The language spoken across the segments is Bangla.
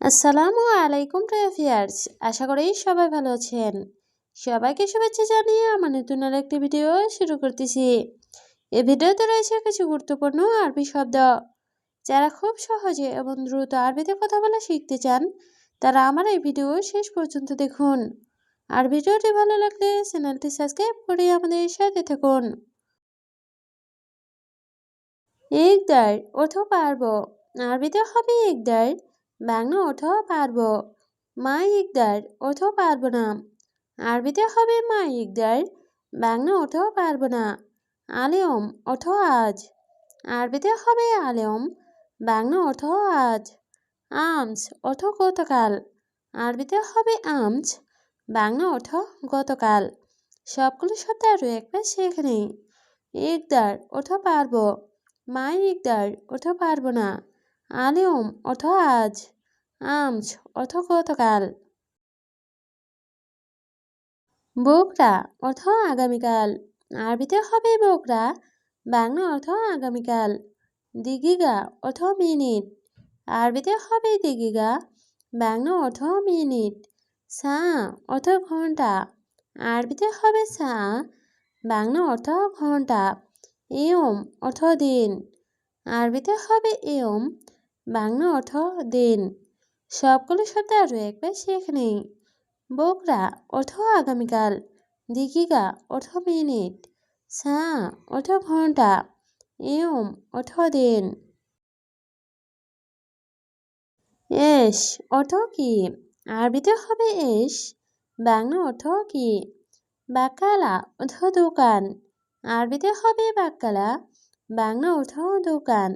আসসালামু আলাইকুম প্রিয়ার্স আশা করি সবাই ভালো আছেন। সবাইকে শুভেচ্ছা জানিয়ে আমার নতুন আর একটি ভিডিও শুরু করতেছি। এই ভিডিওতে রয়েছে কিছু গুরুত্বপূর্ণ আরবি শব্দ। যারা খুব সহজে এবং দ্রুত আরবিতে কথা বলা শিখতে চান, তারা আমার এই ভিডিও শেষ পর্যন্ত দেখুন। আর ভিডিওটি ভালো লাগলে চ্যানেলটি সাবস্ক্রাইব করে আমাদের সাথে থাকুন। একদার অথবা পারব আরবিতে হবে একদার বাংলা ওঠাও পারব। মা ইকদার ওঠাও পারব না। আরবিতে হবে মা ইকদার বাংলা ওঠাও পারব না। আলেম, ওঠো আজ। আরবিতে হবে আলেম বাংলা ওঠো আজ। আমস, ওঠো গতকাল। আরবিতে হবে আমস বাংলা ওঠো গতকাল। সবগুলো শব্দ আরও একবার শেখে নেই। ইকদার, ওঠো পারব। মা ইকদার, ওঠো পারব না। আলিয়ম অথ আজ আমস অথ গতকাল। বোকরা অর্থ আগামীকাল, আরবিতে হবে বোকরা, বাংলা অর্থ আগামীকাল, দিগিগা অর্থ মিনিট, আরবিতে হবে দিগিগা, বাংলা অর্থ মিনিট, সা অর্থ ঘণ্টা, আরবিতে হবে সা, বাংলা অর্থ ঘণ্টা ইয়ম অর্থ দিন, আরবিতে হবে ইয়ম বাংলা অর্থ দিন। সবগুলো শব্দ আরও একবার শেখে নেই। বোকরা অর্থ আগামীকাল। দিঘিকা অর্থ মিনিট। সা অর্থ ঘণ্টা এম অর্থ দিন। এস অর্থ কি? আরবিতে হবে এস। বাংলা অর্থ কি? বাকালা অর্থ দোকান। আরবিতে হবে বাকালা বাংলা অর্থ দোকান।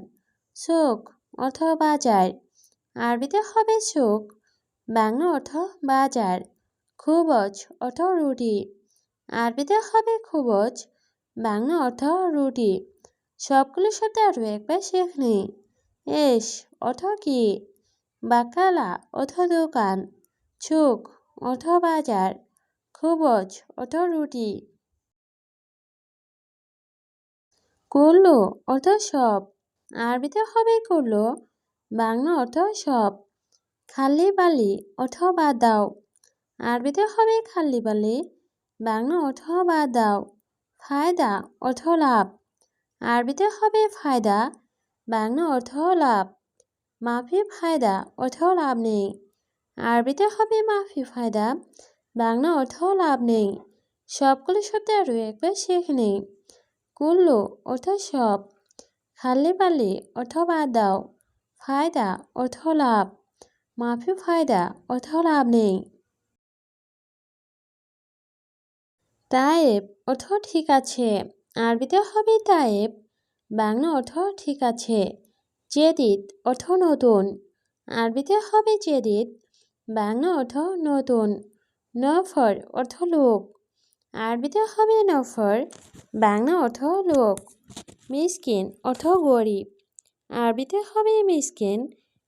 চোখ অর্থ বাজার আরবিতে হবে চোখ, বাংলা অর্থ বাজার, খুবজ অর্থ রুটি। আরবিতে হবে খুবজ, বাংলা অর্থ রুটি। সবগুলো শব্দ আরও একবার শেখ নেই এস অর্থ কি? বাকালা অর্থ দোকান, চোখ অর্থ বাজার, খুবজ অর্থ রুটি। করল অর্থ সব আরবিতে হবে করল বাংলা অর্থ সব। খালি বালি অথবা দাও। আরবিতে হবে খালি বালি। বাংলা অথবা দাও। ফায়দা অর্থ লাভ। আরবিতে হবে ফায়দা। বাংলা অর্থ লাভ। মাফি ফায়দা অর্থ লাভ নেই। আরবিতে হবে মাফি ফায়দা। বাংলা অর্থ লাভ নেই। সবগুলো শব্দ আরও একবার শেখ নেই। কুল্লু অর্থ সব। খালি পালি অথবা দাও ফায়দা অর্থ লাভ মাফি ফায়দা অর্থ লাভ নেই তায়েব অর্থ ঠিক আছে আরবিতে হবে তায়েব বাংলা অর্থ ঠিক আছে জেদিদ অর্থ নতুন আরবিতে হবে জেদিদ বাংলা অর্থ নতুন নফর অর্থ লোক আরবিতে হবে নফর বাংলা অর্থ লোক। মিসকিন অর্থ গরিব। আরবিতে হবে মিসকিন।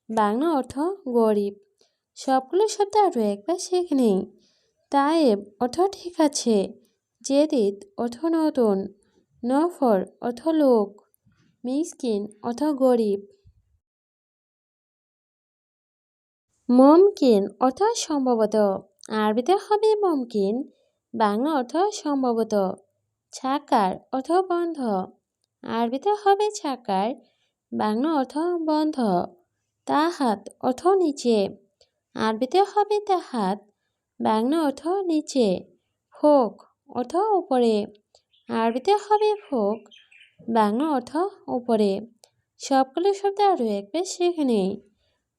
বাংলা অর্থ গরিব। সবগুলো শব্দ আরও একবার শেখ নেই। তায়েব অর্থ ঠিক আছে। জেদিদ অর্থ নতুন। নফর অর্থ লোক। মিসকিন অর্থ গরিব। মমকিন অর্থ সম্ভবত। আরবিতে হবে মমকিন। বাংলা অর্থ সম্ভবত ছাকার অর্থ বন্ধ। আরবিতে হবে ছাকার, বাংলা অর্থ বন্ধ। তাহাত অর্থ নিচে। আরবিতে হবে তাহাত, বাংলা অর্থ নিচে। ফোক অর্থ উপরে। আরবিতে হবে ফোক, বাংলা অর্থ উপরে। সবগুলো শব্দ আরও একবার শেখে নেই।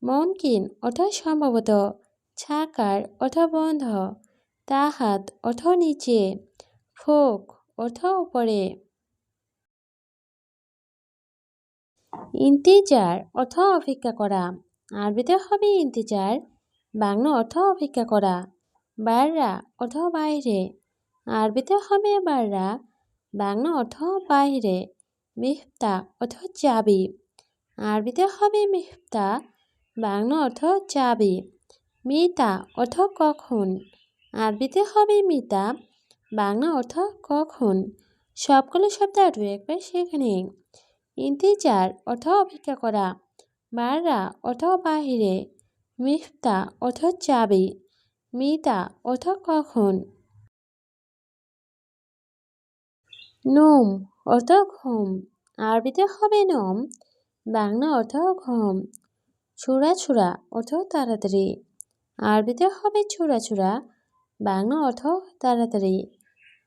মমকিন অর্থ সম্ভবত, ছাকার অর্থ বন্ধ। তাহাত অর্থ নিচে। ফোক অর্থ উপরে। ইন্তিজার অর্থ অপেক্ষা করা। আরবিতে হবে ইন্তিজার। বাংলা অর্থ অপেক্ষা করা। বাররা অর্থ বাইরে। আরবিতে হবে বাররা। বাংলা অর্থ বাইরে। মিফতা অর্থ চাবি। আরবিতে হবে মিফতা। বাংলা অর্থ চাবি। মিতা অর্থ কখন? আরবিতে হবে মিতা। বাংলা অর্থ কখন? সবগুলো শব্দ আরও একবার সেখানে। ইন্তিজার অর্থ অপেক্ষা করা। বাররা অর্থ বাহিরে। মিফতা অর্থ চাবি। মিতা অর্থ কখন? নোম অর্থ ঘুম। আরবিতে হবে নম। বাংলা অর্থ ঘুম। ছুড়া ছুড়া অর্থ তাড়াতাড়ি। আরবিতে হবে ছুড়া ছুড়া বাংলা অর্থ তাড়াতাড়ি।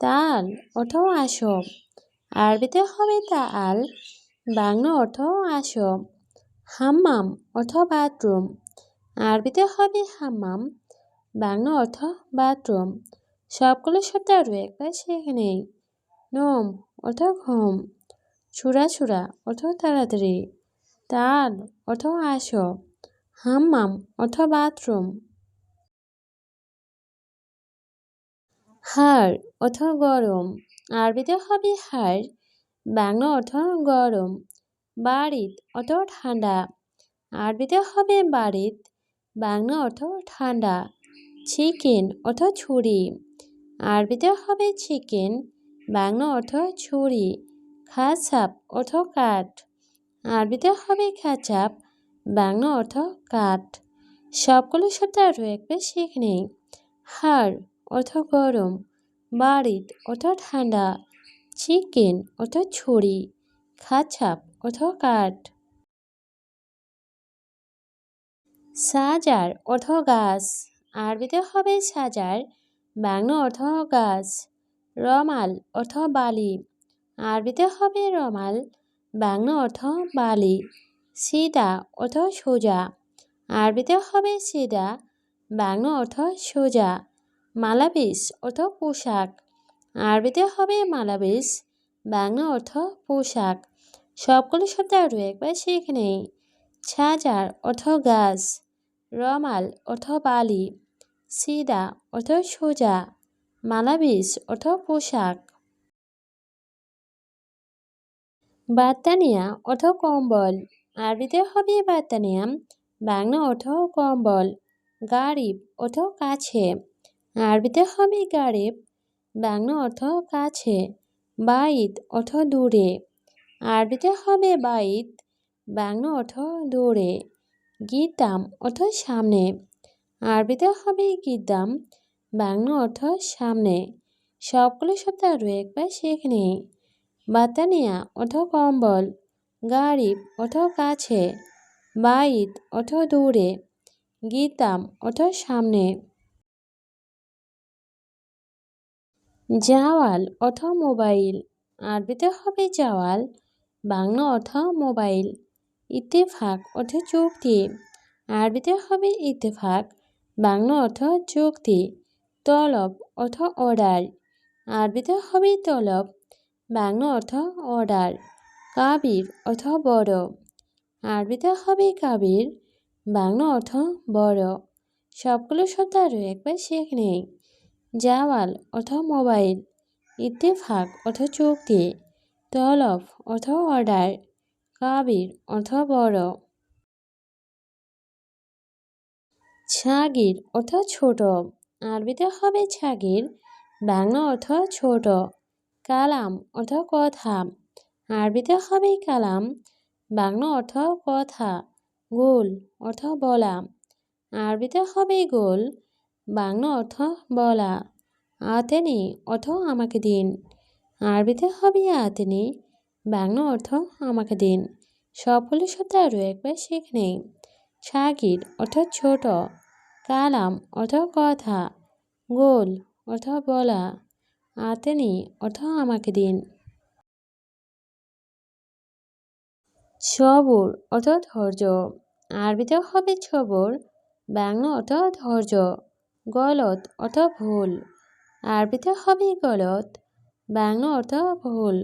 তাল অর্থ আসব আরবিতে হবে তাল। বাংলা অর্থ আসব হাম্মাম অর্থ বাথরুম। আরবিতে হবে হাম্মাম। বাংলা অর্থ বাথরুম। সবগুলো শব্দ আরও একবার শিখে নেই। নোম অর্থ ঘুম। ছুড়া ছুড়া অর্থ তাড়াতাড়ি। তাল অর্থ আসব হাম্মাম অর্থ বাথরুম। হাড় অর্থ গরম। আরবিতে হবে হাড়, বাংলা অর্থ গরম, বাড়িত অর্থ ঠান্ডা। আরবিতে হবে বাড়িত, বাংলা অর্থ ঠান্ডা। চিকেন অর্থ ছুরি। আরবিতে হবে চিকেন, বাংলা অর্থ ছুরি। খাসাপ অর্থ কাঠ। আরবিতে হবে খাচাপ, বাংলা অর্থ কাঠ। সবগুলো শব্দ আরও একবার শিখ নেই। হাড় অর্থ গরম, বাড়িত অর্থ ঠান্ডা চিকেন অর্থ ছুরি, খাচাপ অর্থ কাঠ। সাজার অর্থ গাছ, আরবিতে হবে সাজার, বাংলা অর্থ গাছ, রমাল অর্থ বালি, আরবিতে হবে রমাল, বাংলা অর্থ বালি, সিদা অর্থ সোজা, আরবিতে হবে সিদা, বাংলা অর্থ সোজা। মালাবিস অর্থ পোশাক। আরবিতে হবে মালাবিস বাংলা অর্থ পোশাক। সবগুলো শব্দ আরও একবার শিখে নেই। ছাজার অর্থ গাছ, রমাল অর্থ বালি, সিদা অর্থ সোজা মালাবিস অর্থ পোশাক। বাত্তানিয়া অর্থ কম্বল, আরবিতে হবে বাত্তানিয়া বাংলা অর্থ কম্বল গারিব অর্থ কাছে। আরবিতে হবে গারিব, বাংলা অর্থ কাছে, বাইত অর্থ দূরে। আরবিতে হবে বাইত, বাংলা অর্থ দূরে গীতাম অর্থ সামনে। আরবিতে হবে গীতাম বাংলা অর্থ সামনে। সবগুলো শব্দ আরও একবার শেখ নেই। বাতানিয়া অর্থ কম্বল, গারিব অর্থ কাছে, বাইত অর্থ দূরে গীতাম অর্থ সামনে। জাওয়াল অর্থ মোবাইল আরবিতে হবে জাওয়াল, বাংলা অর্থ মোবাইল ইত্তেফাক অর্থ চুক্তি। আরবিতে হবে ইত্তেফাক, বাংলা অর্থ চুক্তি। তলব অর্থ অর্ডার। আরবিতে হবে তলব, বাংলা অর্থ অর্ডার। কাবির অর্থ বড়। আরবিতে হবে কাবির, বাংলা অর্থ বড়। সবগুলো শব্দ আরও একবার শেখ নেই। জাওয়াল অর্থ মোবাইল, ইত্তেফাক অর্থ চুক্তি, তলব অর্থ অর্ডার, কাবির অর্থ বড়। ছাগির অর্থ ছোট, আরবিতে হবে ছাগির, বাংলা অর্থ ছোট, কালাম অর্থ কথা, আরবিতে হবে কালাম, বাংলা অর্থ কথা, গোল অর্থ বলা, আরবিতে হবে গোল বাংলা অর্থ বলা। আতেনি, অর্থ আমাকে দিন। আরবিতে হবে আতেনি, বাংলা অর্থ আমাকে দিন। সফল শব্দ আরও একবার শেখ নেই। ছাগির অর্থ ছোট। কালাম, অর্থ কথা। গোল, অর্থ বলা। আতেনি, অর্থ আমাকে দিন। সবর অর্থ ধৈর্য। আরবিতে হবে ছবর, বাংলা অর্থ ধৈর্য। গলত অর্থ ভুল। আরবিতে হবে গলত, বাংলা অর্থ ভুল।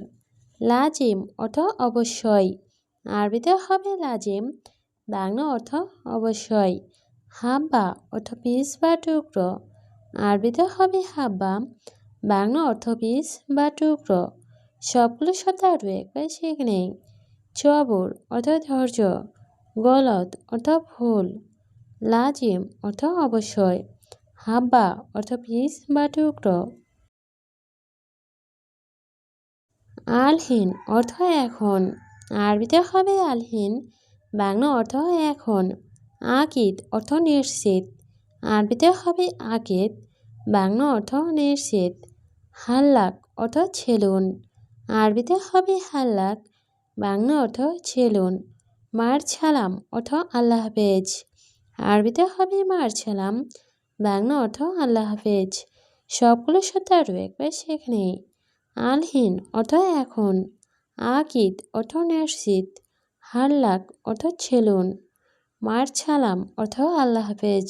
লাজিম অর্থ অবশ্যই। আরবিতে হবে লাজিম, বাংলা অর্থ অবশ্যই। হাব্বা অর্থ পিস বা টুকরো। আরবিতে হবে হাব্বা, বাংলা অর্থ পিস বা টুকরো। সবগুলো শব্দ আরও একবার শিখে নেই। চবর অর্থ ধৈর্য, গলত অর্থ ভুল। লাজিম অর্থ অবশ্যই। হাব্বা অর্থ পিস বা টুকরো আলহীন অর্থ এখন আরবিতে হবে আলহীন বাংলা অর্থ এখন আকিদ অর্থ নিশ্চিত আরবিতে হবে আকিদ বাংলা অর্থ নিশ্চিত হাল্লাক অর্থ ছেলুন আরবিতে হবে হাল্লাক বাংলা অর্থ ছেলুন মার ছালাম অর্থ আল্লাহ হাফেজ আরবিতে হবে মার ছালাম বাংলা অর্থ আল্লাহ হাফেজ। সবগুলো শব্দ আরও একবার সেখানে আলহীন অর্থ এখন। আকিদ অর্থ নিশ্চিত হাল্লাক অর্থ ছেলুন। মার ছালাম অর্থ আল্লাহ হাফেজ।